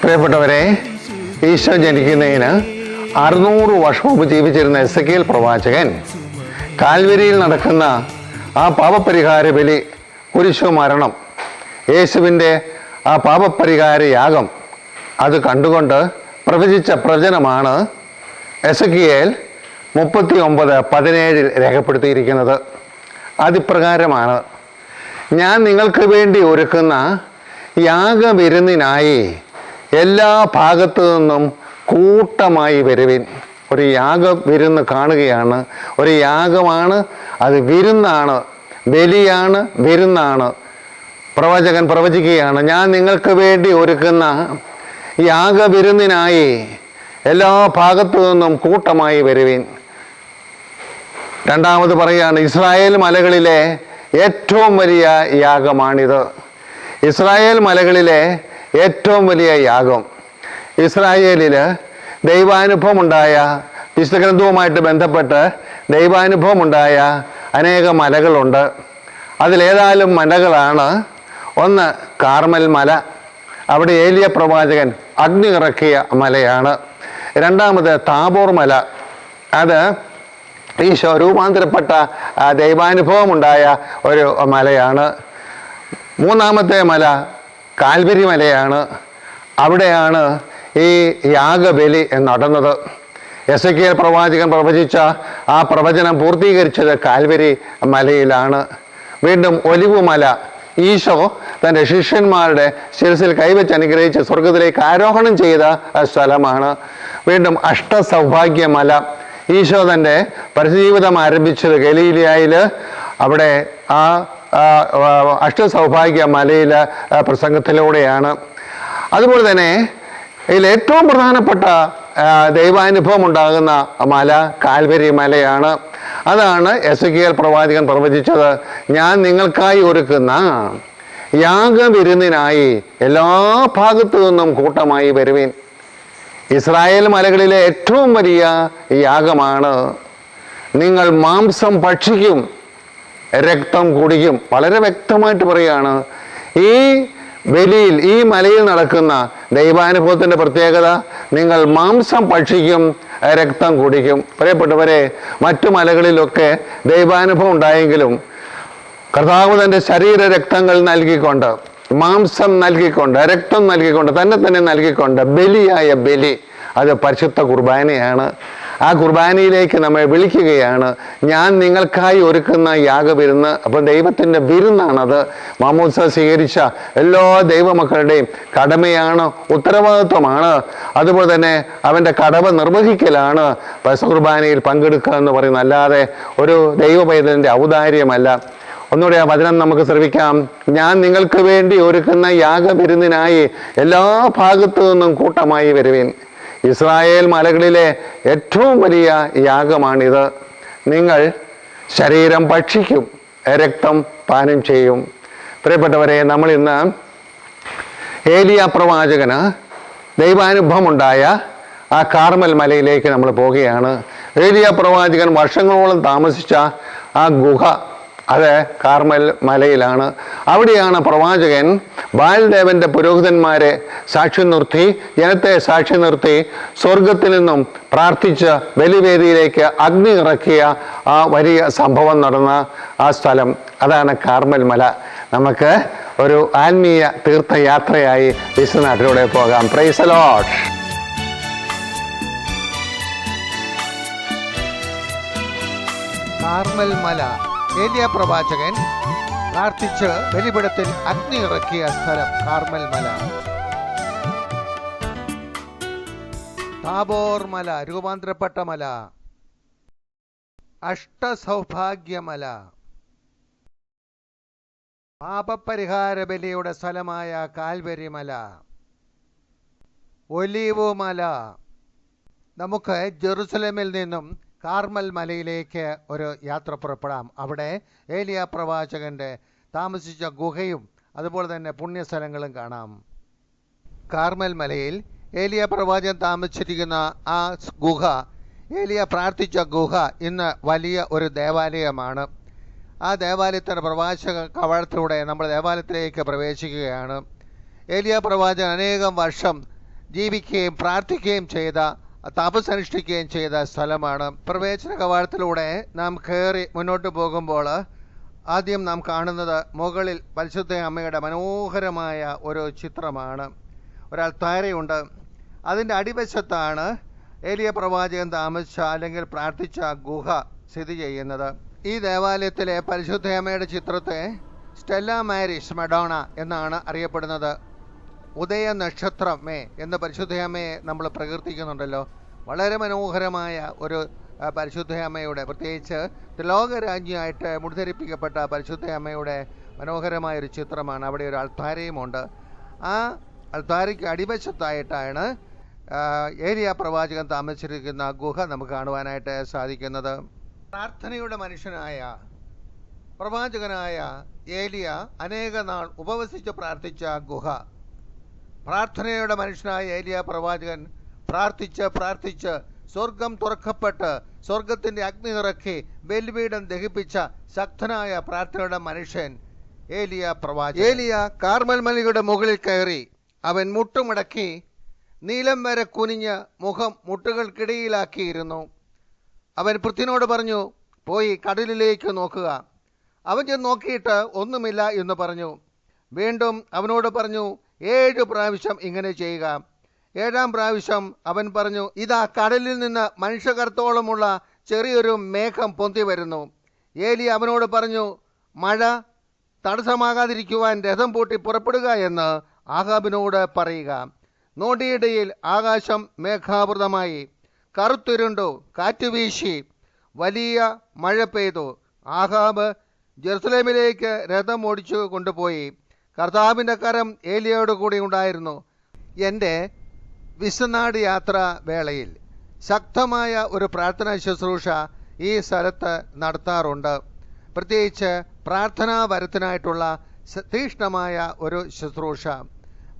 പ്രിയപ്പെട്ടവരെ ഈശോ ജനിക്കുന്നതിന് അറുന്നൂറ് വർഷം മുമ്പ് ജീവിച്ചിരുന്ന എസ് കെ പ്രവാചകൻ കാൽവരിയിൽ നടക്കുന്ന ആ പാപപരിഹാര ബലി കുരിശു മരണം യേശുവിന്റെ ആ പാപപരിഹാര യാഗം അത് കണ്ടുകൊണ്ട് പ്രവചിച്ച പ്രവചനമാണ് എസ് കെ എൽ മുപ്പത്തി ഒമ്പത് പതിനേഴിൽ രേഖപ്പെടുത്തിയിരിക്കുന്നത്. അതിപ്രകാരമാണ്. ഞാൻ നിങ്ങൾക്ക് വേണ്ടി ഒരുക്കുന്ന യാഗവിരുന്നിനായി എല്ലാ ഭാഗത്തു നിന്നും കൂട്ടമായി വരുവിൻ. ഒരു യാഗവിരുന്ന് കാണുകയാണ്. ഒരു യാഗമാണ് അത് വിരുന്നാണ്. ബലിയാണ് വിരുന്നാണ്. പ്രവചകൻ പ്രവചിക്കുകയാണ് ഞാൻ നിങ്ങൾക്ക് വേണ്ടി ഒരുക്കുന്ന യാഗവിരുന്നിനായി എല്ലാ ഭാഗത്തു നിന്നും കൂട്ടമായി വരുവിൻ. രണ്ടാമത് പറയുകയാണ് ഇസ്രായേൽ മലകളിലെ ഏറ്റവും വലിയ യാഗമാണിത്. ഇസ്രായേൽ മലകളിലെ ഏറ്റവും വലിയ യാഗം. ഇസ്രായേലിൽ ദൈവാനുഭവമുണ്ടായ വിശുദ്ധഗ്രന്ഥവുമായിട്ട് ബന്ധപ്പെട്ട് ദൈവാനുഭവമുണ്ടായ അനേക മലകളുണ്ട്. അതിലേതായാലും മലകളാണ്. ഒന്ന് കാർമൽ മല. അവിടെ ഏലിയ പ്രവാചകൻ അഗ്നി ഇറക്കിയ മലയാണ്. രണ്ടാമത് താബോർ മല. അത് ഈശോ രൂപാന്തരപ്പെട്ട ദൈവാനുഭവം ദൈവാനുഭവമുണ്ടായ ഒരു മലയാണ്. മൂന്നാമത്തെ മല കാൽവരി മലയാണ്. അവിടെയാണ് ഈ യാഗബലി നടന്നത്. എസ് കെ പ്രവാചകൻ പ്രവചിച്ച ആ പ്രവചനം പൂർത്തീകരിച്ചത് കാൽവരി മലയിലാണ്. വീണ്ടും ഒലിവുമല ഈശോ തന്റെ ശിഷ്യന്മാരുടെ ശിരസിൽ കൈവച്ച് അനുഗ്രഹിച്ച് സ്വർഗത്തിലേക്ക് ആരോഹണം ചെയ്ത സ്ഥലമാണ്. വീണ്ടും അഷ്ടസൗഭാഗ്യ മല ഈശോ തന്റെ പരസ്യജീവിതം ആരംഭിച്ചത് ഗലീലിയായിൽ അവിടെ ആ അഷ്ട സൗഭാഗ്യ അഷ്ടസൗഭാഗ്യ മലയിൽ പ്രസംഗത്തിലൂടെയാണ്. അതുപോലെ തന്നെ ഇതിൽ ഏറ്റവും പ്രധാനപ്പെട്ട ദൈവാനുഭവം ഉണ്ടാകുന്ന മല കാൽവരി മലയാണ്. അതാണ് എസ് കെ എൽ പ്രവാചകൻ പ്രവചിച്ചത് ഞാൻ നിങ്ങൾക്കായി ഒരുക്കുന്ന യാഗവിരുന്നിനായി എല്ലാ ഭാഗത്തു നിന്നും കൂട്ടമായി വരുവിൻ. ഇസ്രായേൽ മലകളിലെ ഏറ്റവും വലിയ യാഗമാണ് നിങ്ങൾ മാംസം ഭക്ഷിക്കും രക്തം കുടിക്കും. വളരെ വ്യക്തമായിട്ട് പറയുകയാണ് ഈ ബലിയിൽ ഈ മലയിൽ നടക്കുന്ന ദൈവാനുഭവത്തിന്റെ പ്രത്യേകത നിങ്ങൾ മാംസം ഭക്ഷിക്കും രക്തം കുടിക്കും. പ്രിയപ്പെട്ടവരെ മറ്റു മലകളിലൊക്കെ ദൈവാനുഭവം ഉണ്ടായെങ്കിലും കർത്താവ് തന്റെ ശരീര രക്തങ്ങൾ നൽകിക്കൊണ്ട് മാംസം നൽകിക്കൊണ്ട് രക്തം നൽകിക്കൊണ്ട് തന്നെ തന്നെ നൽകിക്കൊണ്ട് ബലിയായ ബലി. അത് പരിശുദ്ധ കുർബാനയാണ്. ആ കുർബാനയിലേക്ക് നമ്മെ വിളിക്കുകയാണ്. ഞാൻ നിങ്ങൾക്കായി ഒരുക്കുന്ന യാഗവിരുന്ന് അപ്പം ദൈവത്തിന്റെ വിരുന്നാണത്. മാമോത്സവം സ്വീകരിച്ച എല്ലാ ദൈവമക്കളുടെയും കടമയാണ് ഉത്തരവാദിത്വമാണ്. അതുപോലെ തന്നെ അവന്റെ കടമ നിർവഹിക്കലാണ്. പശു കുർബാനയിൽ പങ്കെടുക്കുക എന്ന് പറയുന്നത് അല്ലാതെ ഒരു ദൈവപൈതലിന്റെ ഔദാര്യമല്ല. ഒന്നുകൂടെ ആ വചനം നമുക്ക് ശ്രമിക്കാം ഞാൻ നിങ്ങൾക്ക് വേണ്ടി ഒരുക്കുന്ന യാഗവിരുന്നിനായി എല്ലാ ഭാഗത്തു നിന്നും കൂട്ടമായി വരുവിൻ. ഇസ്രായേൽ മലകളിലെ ഏറ്റവും വലിയ യാഗമാണിത്. നിങ്ങൾ ശരീരം ഭക്ഷിക്കും രക്തം പാനം ചെയ്യും. പ്രിയപ്പെട്ടവരെ നമ്മൾ ഇന്ന് ഏലിയ പ്രവാചകന് ദൈവാനുഭവമുണ്ടായ ആ കാർമൽ മലയിലേക്ക് നമ്മൾ പോവുകയാണ്. ഏലിയ പ്രവാചകൻ വർഷങ്ങളോളം താമസിച്ച ആ ഗുഹ അത് കാർമൽ മലയിലാണ്. അവിടെയാണ് പ്രവാചകൻ ബാൽദേവന്റെ പുരോഹിതന്മാരെ സാക്ഷി നിർത്തി ജനത്തെ സാക്ഷി നിർത്തി സ്വർഗത്തിൽ നിന്നും പ്രാർത്ഥിച്ച് ബലിവേദിയിലേക്ക് അഗ്നി ഇറക്കിയ ആ വലിയ സംഭവം നടന്ന ആ സ്ഥലം. അതാണ് കാർമൽ മല. നമുക്ക് ഒരു ആത്മീയ തീർത്ഥയാത്രയായി വിശ്വനാട്ടിലൂടെ പോകാം. പ്രൈസ് കാർമൽ മല. ഏലിയ പ്രവാചകൻ പ്രാർത്ഥിച്ച് ബലിപിടത്തിൽ അഗ്നി ഇറക്കിയ സ്ഥലം കാർമൽ മല താബോർ മല രൂപാന്തരപ്പെട്ട മല. അഷ്ടസൗഭാഗ്യമല. പാപപരിഹാര ബലിയുടെ സ്ഥലമായ കാൽവരി മല ഒലീവ് മല നമുക്ക് ജെറുസലേമിൽ നിന്നും കാർമൽ മലയിലേക്ക് ഒരു യാത്ര പുറപ്പെടാം. അവിടെ ഏലിയ പ്രവാചകന്റെ താമസിച്ച ഗുഹയും അതുപോലെ തന്നെ പുണ്യസ്ഥലങ്ങളും കാണാം. കാർമൽ മലയിൽ ഏലിയ പ്രവാചകൻ താമസിച്ചിരിക്കുന്ന ആ ഗുഹ ഏലിയ പ്രാർത്ഥിച്ച ഗുഹ ഇന്ന് വലിയ ഒരു ദേവാലയമാണ്. ആ ദേവാലയത്തിന്റെ പ്രവാചക കവാടത്തിലൂടെ നമ്മൾ ദേവാലയത്തിലേക്ക് പ്രവേശിക്കുകയാണ്. ഏലിയ പ്രവാചകൻ അനേകം വർഷം ജീവിക്കുകയും പ്രാർത്ഥിക്കുകയും ചെയ്ത തപസ്സനുഷ്ഠിക്കുകയും ചെയ്ത സ്ഥലമാണ്. പ്രവേശന കവാടത്തിലൂടെ നാം കയറി മുന്നോട്ട് പോകുമ്പോൾ ആദ്യം നാം കാണുന്നത് മുകളിൽ പരിശുദ്ധ അമ്മയുടെ മനോഹരമായ ഒരു ചിത്രമാണ്. ഒരാൾ താരയുണ്ട് അതിന്റെ അടിവശത്താണ് ഏലിയ പ്രവാചകൻ താമസിച്ച അല്ലെങ്കിൽ പ്രാർത്ഥിച്ച ഗുഹ സ്ഥിതി ചെയ്യുന്നത്. ഈ ദേവാലയത്തിലെ പരിശുദ്ധയമ്മയുടെ ചിത്രത്തെ സ്റ്റെല്ല മാരിസ് മഡോണ എന്നാണ് അറിയപ്പെടുന്നത്. ഉദയ നക്ഷത്രമേ എന്ന് പരിശുദ്ധയമ്മയെ നമ്മൾ പ്രകീർത്തിക്കുന്നുണ്ടല്ലോ. വളരെ മനോഹരമായ ഒരു പരിശുദ്ധയമ്മയുടെ പ്രത്യേകിച്ച് ത്രിലോകരാജ്ഞിയായിട്ട് മുടിധരിപ്പിക്കപ്പെട്ട പരിശുദ്ധയമ്മയുടെ മനോഹരമായ ഒരു ചിത്രമാണ്. അവിടെ ഒരു അൾത്താരയുമുണ്ട്. ആ അൾത്താരയ്ക്ക് അടിവശത്തായിട്ടാണ് ഏരിയ പ്രവാചകൻ താമസിച്ചിരിക്കുന്ന ഗുഹ നമുക്ക് കാണുവാനായിട്ട് സാധിക്കുന്നത്. പ്രാർത്ഥനയുടെ മനുഷ്യനായ പ്രവാചകനായ ഏലിയ അനേക നാൾ ഉപവസിച്ച് പ്രാർത്ഥിച്ച ഗുഹ. പ്രാർത്ഥനയുടെ മനുഷ്യനായ ഏലിയ പ്രവാചകൻ പ്രാർത്ഥിച്ച് പ്രാർത്ഥിച്ച് സ്വർഗം തുറക്കപ്പെട്ട് സ്വർഗത്തിന്റെ അഗ്നി നിറക്കി ബലിപീഠം ദഹിപ്പിച്ച ശക്തനായ പ്രാർത്ഥനയുടെ മനുഷ്യൻ ഏലിയ പ്രവാചകൻ. ഏലിയ കാർമൽ മലയുടെ മുകളിൽ കയറി അവൻ മുട്ടുമടക്കി നീലം വരെ കുനിഞ്ഞ് മുഖം മുട്ടുകൾക്കിടയിലാക്കിയിരുന്നു. അവൻ പൃഥ്വിനോട് പറഞ്ഞു പോയി കടലിലേക്ക് നോക്കുക. അവൻ ചെന്ന് നോക്കിയിട്ട് ഒന്നുമില്ല എന്ന് പറഞ്ഞു. വീണ്ടും അവനോട് പറഞ്ഞു ഏഴ് പ്രാവശ്യം ഇങ്ങനെ ചെയ്യുക. ഏഴാം പ്രാവശ്യം അവൻ പറഞ്ഞു ഇതാ കടലിൽ നിന്ന് മനുഷ്യകർത്തോളമുള്ള ചെറിയൊരു മേഘം പൊന്തി വരുന്നു. ഏലി അവനോട് പറഞ്ഞു മഴ തടസ്സമാകാതിരിക്കുവാൻ രഥം പൂട്ടി പുറപ്പെടുക എന്ന് ആഹാബിനോട് പറയുക. നോടിയിടയിൽ ആകാശം മേഘാവൃതമായി. കറുത്തുരുണ്ടു കാറ്റ് വീശി വലിയ മഴ പെയ്തു. ആഹാബ് ജെറുസലേമിലേക്ക് രഥം ഓടിച്ചു കൊണ്ടുപോയി. കർത്താവിന്റെ കരം ഏലിയോട് കൂടി ഉണ്ടായിരുന്നു. എന്റെ വിശ്വനാട് യാത്ര വേളയിൽ ശക്തമായ ഒരു പ്രാർത്ഥനാ ശുശ്രൂഷ ഈ സ്ഥലത്ത് നടത്താറുണ്ട്. പ്രത്യേകിച്ച് പ്രാർത്ഥനാ വരത്തിനായിട്ടുള്ള തീക്ഷ്ണമായ ഒരു ശുശ്രൂഷ.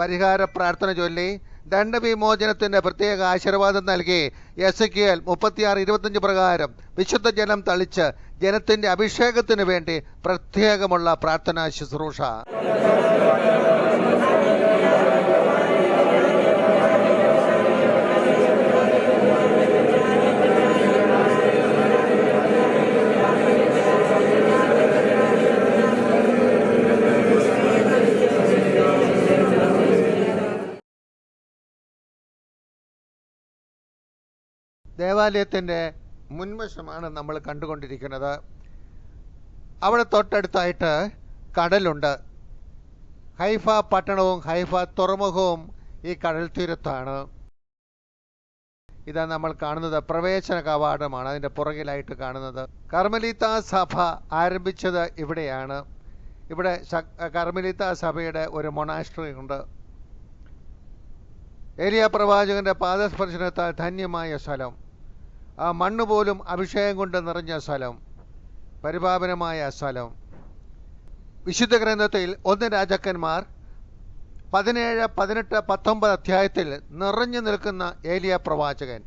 പരിഹാര പ്രാർത്ഥന ചൊല്ലി ദണ്ഡവിമോചനത്തിന്റെ പ്രത്യേക ആശീർവാദം നൽകി എസ് കെ എൽ മുപ്പത്തിയാറ് ഇരുപത്തഞ്ച് പ്രകാരം വിശുദ്ധ ജലം തളിച്ച് ജനത്തിന്റെ അഭിഷേകത്തിനു വേണ്ടി പ്രത്യേകമുള്ള പ്രാർത്ഥനാ ശുശ്രൂഷ. ദേവാലയത്തിന്റെ മുൻവശമാണ് നമ്മൾ കണ്ടുകൊണ്ടിരിക്കുന്നത്. അവിടെ തൊട്ടടുത്തായിട്ട് കടലുണ്ട്. ഹൈഫ പട്ടണവും ഹൈഫ തുറമുഖവും ഈ കടൽ തീരത്താണ്. ഇതാ നമ്മൾ കാണുന്നത് പ്രവേശന കവാടമാണ്. അതിന്റെ പുറകിലായിട്ട് കാണുന്നത്. കർമ്മലീത്ത സഭ ആരംഭിച്ചത് ഇവിടെയാണ്. ഇവിടെ കർമ്മലീത്ത സഭയുടെ ഒരു മൊണാസ്ട്രി ഉണ്ട്. ഏലിയ പ്രവാചകന്റെ പാദസ്പർശനത്താൽ ധന്യമായ സ്ഥലം. ആ മണ്ണ് പോലും അഭിഷേകം കൊണ്ട് നിറഞ്ഞ സ്ഥലം പരിപാവനമായ സ്ഥലം. വിശുദ്ധ ഗ്രന്ഥത്തിൽ ഒന്ന് രാജാക്കന്മാർ പതിനേഴ് പതിനെട്ട് പത്തൊമ്പത് അധ്യായത്തിൽ നിറഞ്ഞു നിൽക്കുന്ന ഏലിയ പ്രവാചകൻ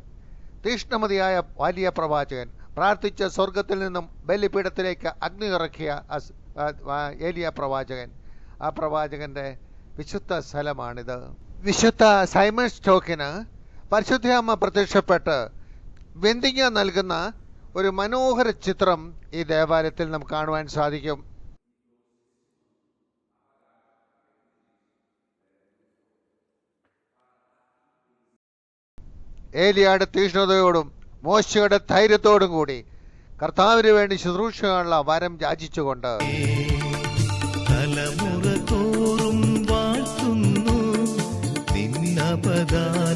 തീഷ്ണമതിയായ വലിയ പ്രവാചകൻ പ്രാർത്ഥിച്ച സ്വർഗത്തിൽ നിന്നും ബലിപീഠത്തിലേക്ക് അഗ്നി ഇറക്കിയ ഏലിയ പ്രവാചകൻ. ആ പ്രവാചകന്റെ വിശുദ്ധ സ്ഥലമാണിത്. വിശുദ്ധ സൈമൺ സ്റ്റോക്കിന് പരിശുദ്ധയമ്മ പ്രത്യക്ഷപ്പെട്ട് വെന്തിങ്ങ നൽകുന്ന ഒരു മനോഹര ചിത്രം ഈ ദേവാലയത്തിൽ നമുക്ക് കാണുവാൻ സാധിക്കും. ഏലിയാട് തീഷ്ണതയോടും മോശയുടെ ധൈര്യത്തോടും കൂടി കർത്താവിന് വേണ്ടി ശുശ്രൂഷയുള്ള വരം യാചിച്ചുകൊണ്ട്. തലമുറ തോറും വാഴ്ത്തുന്നു. നിന്നപദാനം